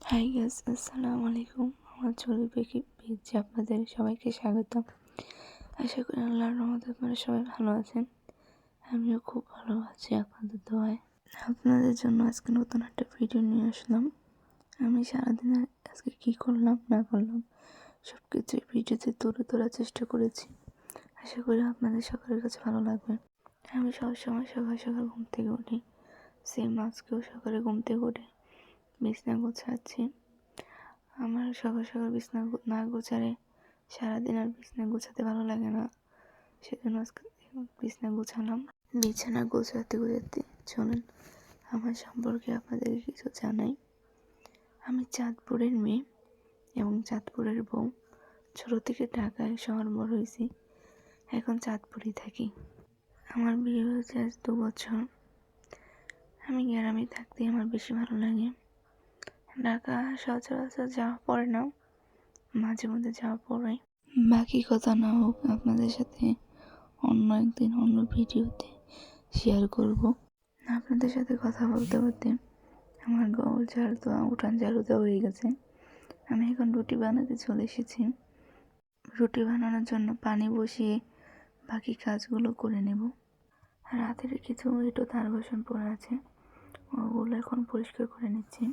Hi guys আসসালামু আলাইকুম আমার চলি পেকি পেয়েছি আপনাদের সবাইকে স্বাগতম। আশা করি আল্লাহর রহমতে আপনারা সবাই ভালো আছেন। আমিও খুব ভালো আছি আপনাদের দোয়ায়। আপনাদের জন্য আজকে নতুন একটা ভিডিও নিয়ে আসলাম। আমি সারাদিন আজকে কী করলাম, না করলাম সব কিছুই ভিডিওতে তুলে ধরার চেষ্টা করেছি। আশা করি আপনাদের সকলের কাছে ভালো লাগবে। আমি সবসময় সকাল সকাল ঘুম থেকে উঠি। সেম আজকেও সকালে ঘুম থেকে উঠে। বিছনা গোছাচ্ছি। আমার সকাল সকাল বিছনা না গোছালে সারাদিন আর বিছনা গোছাতে ভালো লাগে না। সেজন্য আজকে বিছনা গোছালাম। বিছানা গোছাতে গোছাতে চলেন, আমার সম্পর্কে আপনাদেরকে কিছু জানাই। আমি চাঁদপুরের মেয়ে এবং চাঁদপুরের বউ। ছোটো থেকে ঢাকায় শহর বড় হয়েছি। এখন চাঁদপুরেই থাকি। আমার বিয়ে হয়েছে আজ দু বছর। আমি গ্রামে থাকতে আমার বেশি ভালো লাগে। ঢাকা সচরাচর যাওয়া পড়ে না মাঝে মধ্যে যাওয়া পড়ে বাকি কথা না হোক আপনাদের সাথে অন্য একদিন অন্য ভিডিওতে শেয়ার করব। আপনাদের সাথে কথা বলতে বলতে আমার গৌর ঝাড়ু দেওয়া উঠান ঝাড়ু দেওয়া হয়ে গেছে। আমি এখন রুটি বানাতে চলে এসেছি। রুটি বানানোর জন্য পানি বসিয়ে বাকি কাজগুলো করে নেব। রাতের কিছু একটু তার বাসন পড়ে আছে ওগুলো এখন পরিষ্কার করে নিচ্ছি।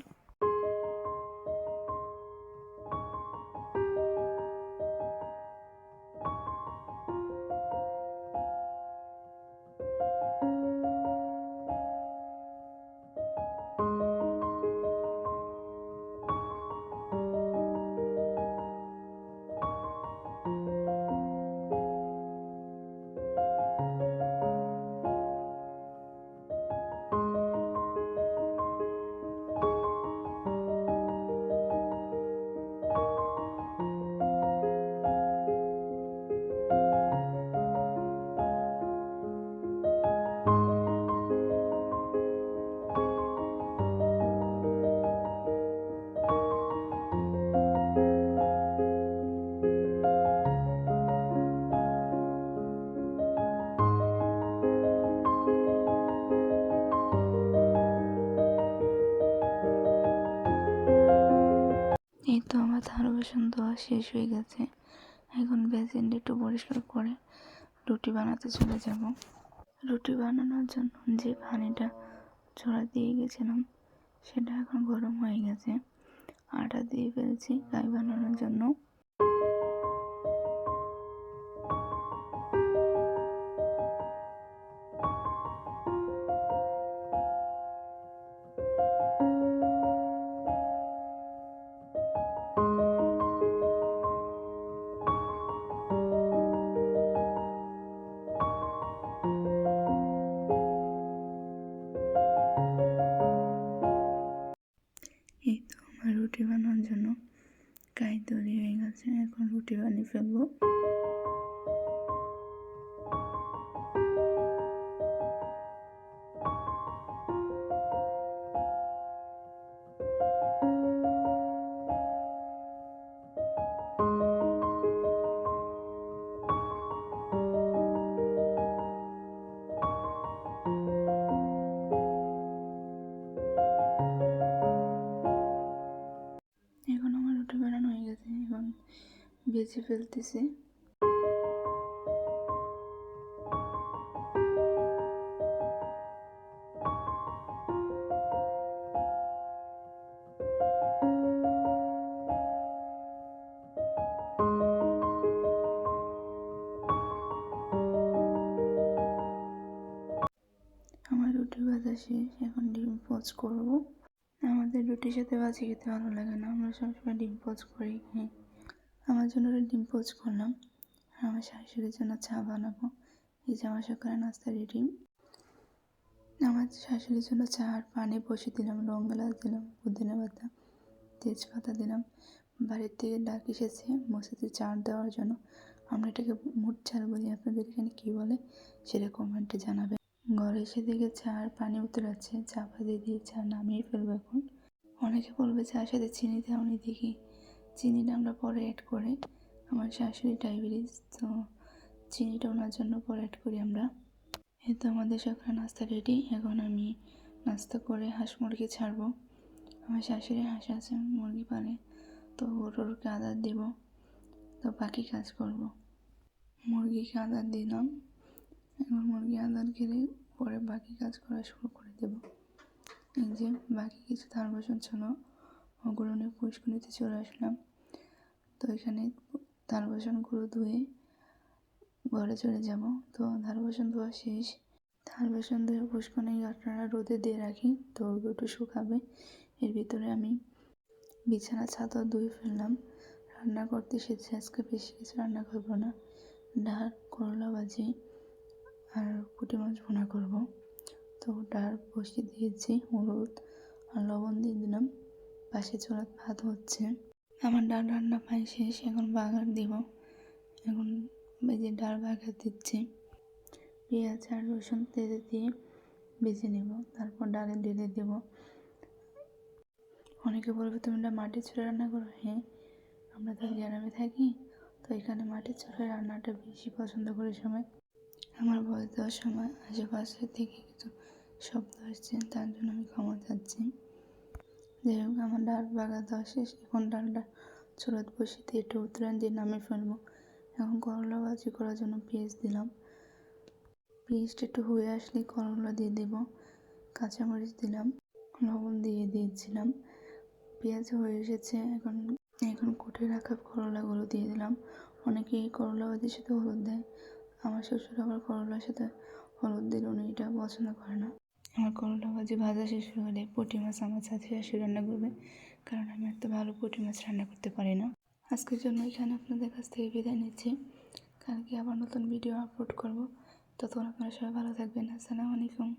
বাসন ধোয়া শেষ হয়ে গেছে। এখন বেসিনটা একটু পরিষ্কার করে রুটি বানাতে চলে যাব। রুটি বানানোর জন্য যে পানিটা ছড়া দিয়ে গেছিলাম, সেটা এখন গরম হয়ে গেছে। আটা দিয়ে ফেলছি গায়ে বানানোর জন্য। রুটি বানানোর জন্য। কাই তৈরি হয়ে গেছে। এখন রুটি বানিয়ে ফেলব। বেছে ফেলতেছি। আমার ভাজা এখন ডিম পোচ করব। আমাদের রুটির সাথে ভাজি খেতে ভালো লাগে না, আমরা সবসময় ডিম পোচ করি। খাই আমার জন্য একটা ডিম পোচ করলাম। আর আমার শাশুড়ির জন্য চা বানাবো। এই যে আমার সকালে নাস্তা রেডি আমার শাশুড়ির জন্য চা আর পানি বসে দিলাম লং এলাচ দিলাম, পুদিনা পাতা, তেজপাতা দিলাম। বাড়ির থেকে ডাক এসেছে মসজিদে চা দেওয়ার জন্য। আমরা এটাকে মুট চাল বলি। আপনাদের এখানে কী বলে সেটা কমেন্টে জানাবেন ঘরে এসে দেখে চা আর পানি উতরাচ্ছে চা পাতি দিয়ে চা নামিয়ে ফেলব এখন। অনেকে বলবে চার সাথে চিনি দেওয়ানি দেখি। চিনিটা আমরা পরে অ্যাড করে, আমার শাশুড়ি ডায়াবেটিস তো চিনিটা ওনার জন্য পরে অ্যাড করি আমরা। এই তো আমাদের সকালে নাস্তা রেডি এখন আমি নাস্তা করে হাঁস মুরগি ছাড়বো। আমার শাশুড়ি হাঁস আছে, মুরগি পালে, তো গরুরকে আদার দেবো, তো বাকি কাজ করব। মুরগিকে আদার দিলাম এখন মুরগি আদার খেলে পরে বাকি কাজ করা শুরু করে দেব। এই যে বাকি কিছু ধান বসন ছিল, ওগুলো নিয়ে পুষ্কুনিতে চলে আসলাম। তো এখানে ধান বাসনগুলো ধুয়ে ঘরে চলে যাব। তো ধান বাসন ধোয়া শেষ। ধান বাসন ধুয়ে পুষ্কুনি আপনারা রোদে দিয়ে রাখি। তো ওগুলো একটু শুকাবে। এর ভিতরে আমি বিছানা ছাদও ধুয়ে ফেললাম। রান্না করতে এসেছি। আজকে বেশি কিছু রান্না করব না। ডাল, করলা ভাজি আর পুঁটি মাছ ভুনা করব। তো ডাল বসিয়ে দিয়েছি, হলুদ আর লবণ দিয়ে দিলাম। পাশে চোলাত ভাত হচ্ছে। আমার ডাল রান্না প্রায় শেষ, এখন বাগার দিব। এখন যে ডাল বাগার দিচ্ছি। পেঁয়াজ আর রসুন তেলে দিয়ে ভেজে নেব, তারপর ডালে ঢেলে দেব। অনেকে বলবে, তুমি এটা মাটির চুলে রান্না করো? হ্যাঁ আমরা তো গ্রামে থাকি, তো এখানে মাটির চুলে রান্নাটা বেশি পছন্দ করি সবাই। আমার বয়স দেওয়ার সময় আশেপাশে থেকে কিছু শব্দ আসছে, তার জন্য আমি ক্ষমা চাচ্ছি। হোক আমার ডাল বাগা দেওয়া শেষ, এখন ডালটা চুলাত দিয়ে একটু উতরান দিয়ে নামিয়ে ফেলব। এখন করলা ভাজি করার জন্য পেঁয়াজ দিলাম। পেঁয়াজটা একটু হয়ে আসলে করলা দিয়ে দেব। কাঁচামরিচ দিলাম, লবণ দিয়ে দিয়েছিলাম। পেঁয়াজ হয়ে এসেছে, এখন এখন কুটে রাখা করলাগুলো দিয়ে দিলাম। অনেকে এই করলা ভাজির সাথে হলুদ দেয়, আমার শ্বশুর আবার করলার সাথে হলুদ দিলে উনি এটা পছন্দ করে না। আমার করলা ভাজি ভাজা শেষ গেলে পুঁটি মাছ আমার সাথে শাশি রান্না করবে, কারণ আমি এত ভালো পুঁটি মাছ রান্না করতে পারি না। আজকের জন্য এখানে আপনাদের কাছ থেকে বিদায় নিচ্ছি। কালকে আবার নতুন ভিডিও আপলোড করব। ততক্ষণ আপনারা সবাই ভালো থাকবেন। আসসালামু আলাইকুম।